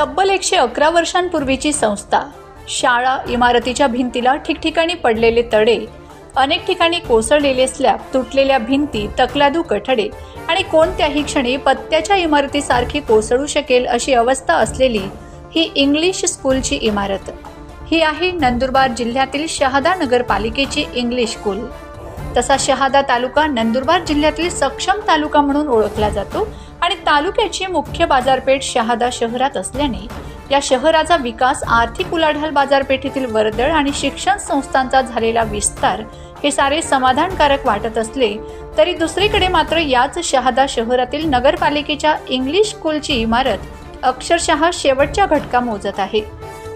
तब्बल एकशे अकरा वर्षांपूर्वीची संस्था. शाळा इमारतीच्या भिंतीला ठिकठिकाणी पडलेले तडे अनेक ठिकाणी कोसळलेले स्लॅब तुटलेल्या भिंती तकलादू कठडे आणि कोणत्याही क्षणी पत्त्याच्या इमारतीसारखी कोसळू शकेल अशी अवस्था असलेली ही इंग्लिश स्कूलची इमारत. ही आहे नंदुरबार जिल्ह्यातील शहादा नगरपालिकेची इंग्लिश स्कूल. तसा शहादा तालुका नंदुरबार जिल्ह्यातील सक्षम तालुका म्हणून ओळखला जातो. आणि तालुक्याची मुख्य बाजारपेठ शहादा शहरात असल्याने या शहराचा विकास आर्थिक उलाढाल बाजारपेठेतील वर्दळ आणि शिक्षण संस्थांचा झालेला विस्तार हे सारे समाधानकारक वाटत असले तरी दुसरीकडे मात्र याच शहादा शहरातील नगरपालिकेच्या इंग्लिश स्कूलची इमारत अक्षरशः शेवटच्या घटका मोजत आहे.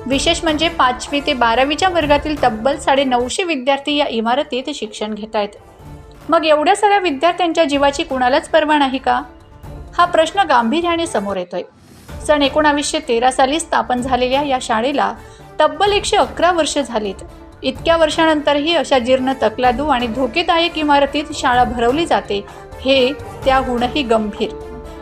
विशेष म्हणजे पाचवी ते बारावीच्या वर्गातील तब्बल साडे नऊशे विद्यार्थी या इमारतीत शिक्षण घेत आहेत मग एवढ्या साऱ्या विद्यार्थ्यांच्या जीवाची कुणालाच पर्वा नाही का? हा प्रश्न गांभीर्याने समोर येतोय. सन एकोणावीसशे तेरा साली स्थापन झालेल्या या शाळेला तब्बल एकशे अकरा वर्ष झालीत. इतक्या वर्षानंतरही अशा जीर्ण तकलादू आणि धोकेदायक इमारतीत शाळा भरवली जाते हे त्याहूनही गंभीर.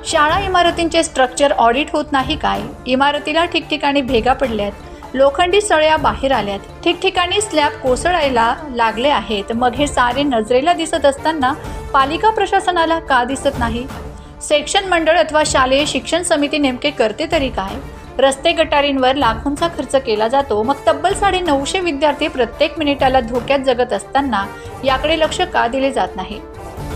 शाळा इमारतींचे स्ट्रक्चर ऑडिट होत नाही काय? इमारतीला ठिकठिकाणी भेगा पडल्यात लोखंडी सळ्या बाहेर आल्यात ठिकठिकाणी स्लॅब कोसळायला लागले आहेत मग हे सारे नजरेला दिसत असताना पालिका प्रशासनाला का दिसत नाही? सेक्शन मंडळ अथवा शालेय शिक्षण समिती नेमके करते तरी काय? रस्ते गटारींवर लाखोंचा खर्च केला जातो. मग तब्बल साडे नऊशे विद्यार्थी प्रत्येक मिनिटाला धोक्यात जगत असताना याकडे लक्ष का दिले जात नाही?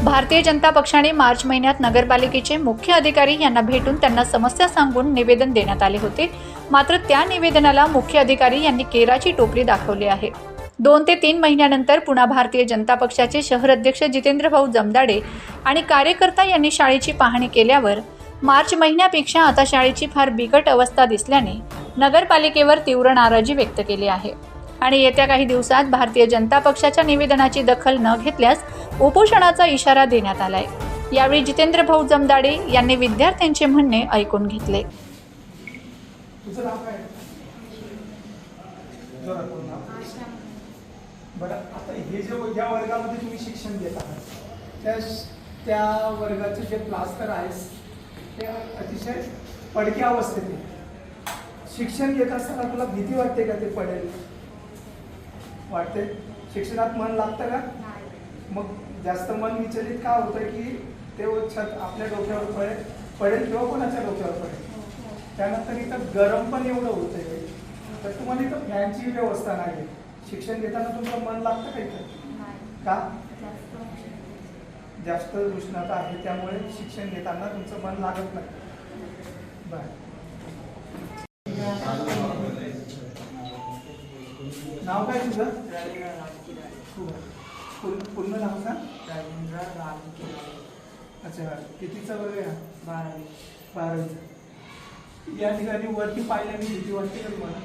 भारतीय जनता पक्षाने मार्च महिन्यात नगरपालिकेचे मुख्य अधिकारी यांना भेटून त्यांना समस्या सांगून निवेदन देण्यात आले होते. मात्र त्या निवेदनाला मुख्य अधिकारी यांनी केराची टोपली दाखवली आहे. दोन ते तीन महिन्यानंतर पुन्हा भारतीय जनता पक्षाचे शहर अध्यक्ष जितेंद्र भाऊ जमदाडे आणि कार्यकर्ता यांनी शाळेची पाहणी केल्यावर मार्च महिन्यापेक्षा आता शाळेची फार बिकट अवस्था दिसल्याने नगरपालिकेवर तीव्र नाराजी व्यक्त केली आहे. आणि येत्या काही दिवसात भारतीय जनता पक्षाच्या निवेदनाची दखल न घेतल्यास उपोषणाचा इशारा देण्यात आलाय. यावेळी जितेंद्र भाऊ जमदाडे यांनी विद्यार्थ्यांचे म्हणणे ऐकून घेतले तुझं नाव काय जोरात बोल नाव. बरं आता हे जे ज्या वर्गामध्ये तुम्ही शिक्षण देत आहात त्या त्या वर्गाचे जे प्लास्टर आहेस ते अतिशय पडक्या अवस्थेत शिक्षण घेत असताना तुला भीती वाटते का ते पडेल? वाटते? शिक्षणात मन लागतं का? मग जास्त मन विचलित का होतं की ते छत आपल्या डोक्यावर पडेल पडेल किंवा कोणाच्या डोक्यावर पडेल? त्यानंतर इथं गरम पण एवढं होतंय. तर तुम्हाला इथं फॅनची व्यवस्था नाही शिक्षण घेताना तुमचं मन लागतं का इथं? का? जास्त उष्णता आहे त्यामुळे शिक्षण घेताना तुमचं मन लागत नाही. बर. नाव काय तुझं? पूर्ण नाव सांग. अच्छा कितीचा वर्ग आहे हा? बारावीचा. या ठिकाणी वरती पाहिल्याने भीती वाटते का तुम्हाला?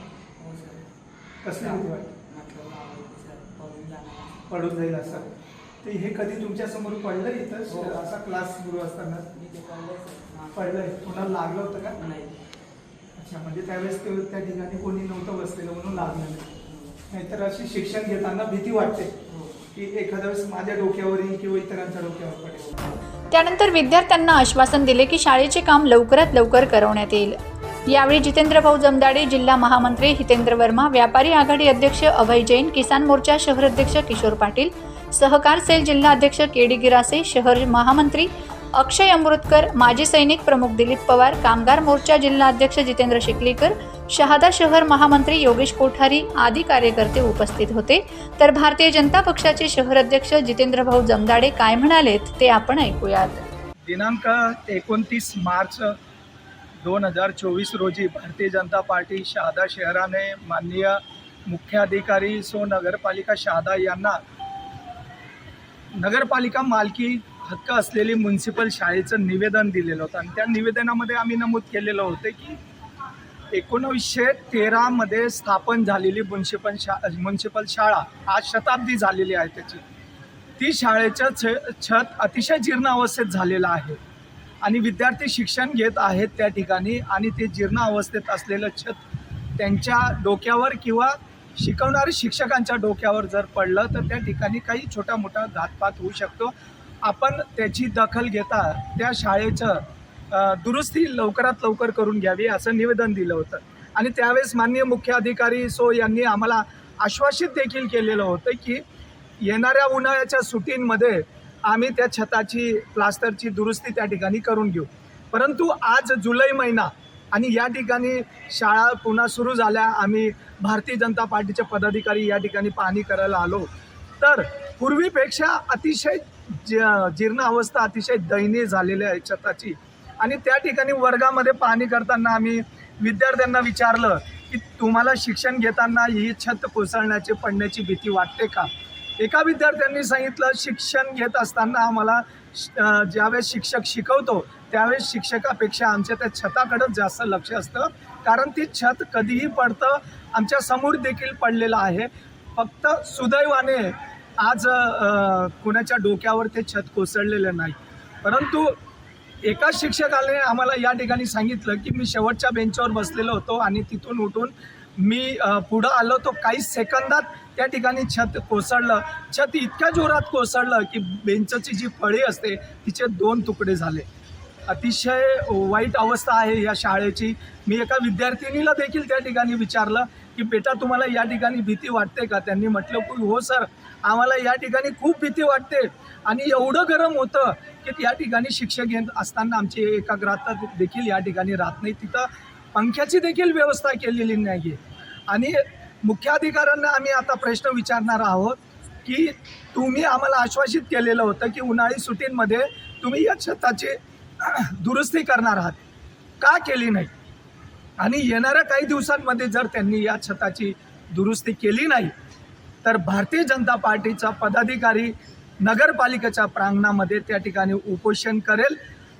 कसली भीती वाटते? पडून जाईल असं. ते हे कधी तुमच्यासमोर पडलं इथं? हो. असा क्लास सुरू असताना? पडलंय कोणाला लागलं होतं का? अच्छा म्हणजे त्यावेळेस ते त्या ठिकाणी कोणी नव्हतं बसलेलं म्हणून लागलं नाही. नाहीतर अशी शिक्षण घेताना भीती वाटते की एखाद्या वेळेस माझ्या डोक्यावर येईल किंवा इतरांच्या डोक्यावर पडेल. त्यानंतर विद्यार्थ्यांना आश्वासन दिले की शाळेचे काम लवकरात लवकर करवण्यात येईल. यावेळी जितेंद्र भाऊ जमदाडे जिल्हा महामंत्री हितेंद्र वर्मा व्यापारी आघाडी अध्यक्ष अभय जैन किसान मोर्चा शहर अध्यक्ष किशोर पाटील सहकार सेल जिल्हा अध्यक्ष के डी गिरासे शहर महामंत्री अक्षय अमृतकर माजी सैनिक प्रमुख दिलीप पवार कामगार मोर्चा जिल्हा अध्यक्ष जितेंद्र शिकलीकर शहादा शहर महामंत्री योगेश कोठारी आदी कार्यकर्ते उपस्थित होते. तर भारतीय जनता पक्षाचे शहर अध्यक्ष जितेंद्र भाऊ जमदाडे काय म्हणालेत ते आपण ऐकूयात. दिनांक एकोणतीस मार्च दोन हजार चोवीस रोजी भारतीय जनता पार्टी शहादा शहराने माननीय मुख्याधिकारी सो नगरपालिका शहादा यांना नगरपालिका मालकी हक्क असलेली म्युन्सिपल शाळेचं निवेदन दिलेलं होतं. आणि त्या निवेदनामध्ये आम्ही नमूद केलेलं होतं की एकोणीसशे तेरामध्ये स्थापन झालेली म्युन्सिपल शा म्युन्सिपल शाळा आज शताब्दी झालेली आहे त्याची. ती शाळेचं छ छत अतिशय जीर्ण अवस्थेत झालेलं आहे. आणि विद्यार्थी शिक्षण घेत आहेत त्या ठिकाणी आणि ते जीर्ण अवस्थेत असलेलं छत त्यांच्या डोक्यावर किंवा शिकवणाऱ्या शिक्षकांच्या डोक्यावर जर पडलं तर त्या ठिकाणी काही छोटा मोठा घातपात होऊ शकतो. आपण त्याची दखल घेता त्या शाळेचं दुरुस्ती लवकरात लवकर करून घ्यावी असं निवेदन दिलं होतं. आणि त्यावेळेस माननीय मुख्य अधिकारी सो यांनी आम्हाला आश्वासित देखील केलेलं होतं की येणाऱ्या उन्हाळ्याच्या सुटींमध्ये आम्ही त्या छताची प्लास्टरची दुरुस्ती त्या ठिकाणी करून घेऊ. परंतु आज जुलै महिना आणि या ठिकाणी शाळा पुन्हा सुरू झाल्या. आम्ही भारतीय जनता पार्टीचे पदाधिकारी या ठिकाणी पाहणी करायला आलो. तर पूर्वीपेक्षा अतिशय ज- जीर्ण अवस्था अतिशय दयनीय झालेली आहे छताची. आणि त्या ठिकाणी वर्गामध्ये पाहणी करताना आम्ही विद्यार्थ्यांना विचारलं की तुम्हाला शिक्षण घेताना ही छत कोसळण्याची पडण्याची भीती वाटते का? एका विद्यार्थ्यांनी सांगितलं शिक्षण घेत असताना आम्हाला श- ज्यावेळेस शिक्षक शिकवतो त्यावेळेस शिक्षकापेक्षा आमच्या त्या छताकडंच जास्त लक्ष असतं. कारण ती छत कधीही पडतं आमच्यासमोर देखील पडलेलं आहे. फक्त सुदैवाने आज कुणाच्या डोक्यावर ते छत कोसळलेलं नाही. परंतु एका शिक्षकाने आम्हाला या ठिकाणी सांगितलं की मी शेवटच्या बेंचवर बसलेलो होतो आणि तिथून उठून मी पुढं आलो तो काही सेकंदात त्या ठिकाणी छत कोसळलं. छत इतक्या जोरात कोसळलं की बेंचची जी फळी असते तिचे दोन तुकडे झाले. अतिशय वाईट अवस्था आहे या शाळेची. मी एका विद्यार्थिनीला देखील त्या ठिकाणी विचारलं की बेटा तुम्हाला या ठिकाणी भीती वाटते का? त्यांनी म्हटलं की हो सर. आम्हाला या ठिकाणी खूप भीती वाटते. आणि एवढं गरम होतं की या ठिकाणी शिक्षक येत असताना आमची एकाग्रता देखील या ठिकाणी राहत नाही. तिथं पंख्याची देखील व्यवस्था केलेली नाही आहे आणि मुख्याधिकाऱ्यांना आम्ही आता प्रश्न विचारणार आहोत की तुम्ही आम्हाला आश्वासित केलेलं होतं की उन्हाळी सुटींमध्ये तुम्ही या छताची दुरुस्ती करणार आहात. का केली नाही? आणि येणाऱ्या काही दिवसांमध्ये जर त्यांनी या छताची दुरुस्ती केली नाही तर भारतीय जनता पार्टीचा पदाधिकारी नगरपालिकेच्या प्रांगणामध्ये त्या ठिकाणी उपोषण करेल.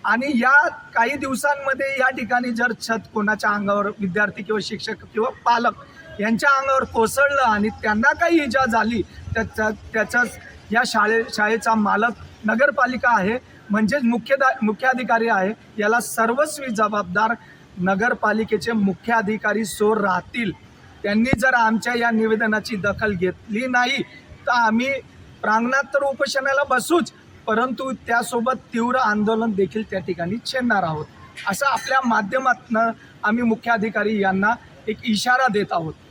आणि या काही दिवसांमध्ये या ठिकाणी जर छत कोणाच्या अंगावर विद्यार्थी किंवा शिक्षक किंवा पालक यांच्या अंगावर कोसळलं आणि त्यांना काही इजा झाली त्याचा त्याचाच या शाळे शाळेचा मालक नगरपालिका आहे म्हणजेच मुख्यदा मुख्याधिकारी आहे. याला सर्वस्वी जबाबदार नगरपालिकेचे मुख्याधिकारी सोर राहतील. त्यांनी जर आमच्या या निवेदनाची दखल घेतली नाही तर आम्ही प्रांगणात तर उपोषणाला बसूच परंतु त्यासोबत तीव्र आंदोलन देखील त्या ठिकाणी छेडणार आहोत. असं आपल्या माध्यमातनं आम्ही मुख्याधिकारी यांना एक इशारा देत आहोत.